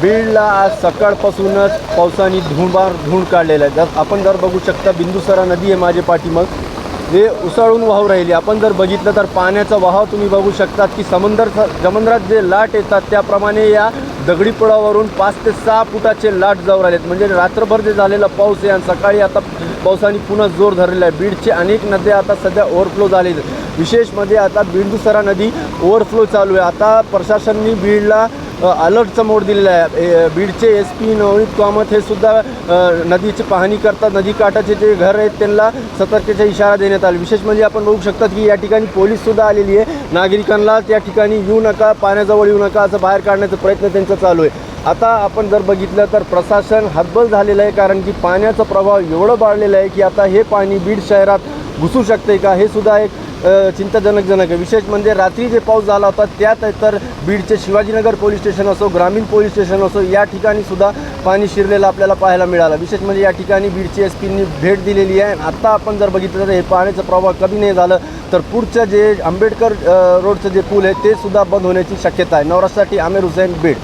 बीडला आज सकाळपासूनच पावसाने धुंबार धुंड काढलेला आहे. जर आपण जर बघू शकता बिंदुसरा नदी आहे माझे पाठीमग. हे उसळून वाहू राहिली. आपण जर बघितलं तर पाण्याचा वाहाव तुम्ही बघू शकतात की समंदर समुद्रात जे लाट येतात त्याप्रमाणे या दगडी पुळावरून पाच ते सहा फुटाचे लाट जाऊ राहिलेत. म्हणजे रात्रभर जे झालेला पाऊस आहे आणि सकाळी आता पावसाने पुन्हा जोर धरलेला आहे. बीडचे अनेक नद्या आता सध्या ओव्हरफ्लो झाले आहेत. विशेषमध्ये म्हणजे आता बिंदुसरा नदी ओव्हरफ्लो चालू आहे. आता प्रशासनने बीडला अलर्टचा मोड दिलेला आहे. ए, बीडचे एस पी नवनीत कामत हे सुद्धा नदीची पाहणी करतात. नदीकाठाचे जे घर आहेत त्यांना सतर्कतेचा इशारा देण्यात आला. विशेष म्हणजे आपण बघू शकतात की या ठिकाणी पोलीससुद्धा आलेली आहे. नागरिकांना त्या ठिकाणी येऊ नका पाण्याजवळ येऊ नका असं बाहेर काढण्याचा प्रयत्न त्यांचा चालू आहे. आता आपण जर बघितलं तर प्रशासन हतबल झालेलं आहे कारण की पाण्याचा प्रभाव एवढं वाढलेला आहे की आता हे पाणी बीड शहरात घुसू शकते का? हे सुद्धा एक चिंताजनकजनक आहे. विशेष म्हणजे रात्री जे पाऊस झाला होता त्यात तर बीडचे शिवाजीनगर पोलीस स्टेशन असो ग्रामीण पोलीस स्टेशन असो या ठिकाणी सुद्धा पाणी शिरलेलं आपल्याला पाहायला मिळालं. विशेष म्हणजे या ठिकाणी बीडची एस पींनी भेट दिलेली आहे. आत्ता आपण जर बघितलं तर हे पाण्याचा प्रभाव कमी नाही झालं तर पुढचं जे आंबेडकर रोडचं जे पूल आहे ते सुद्धा बंद होण्याची शक्यता आहे. नवराष्ट्रासाठी आमिर हुसैन बीड.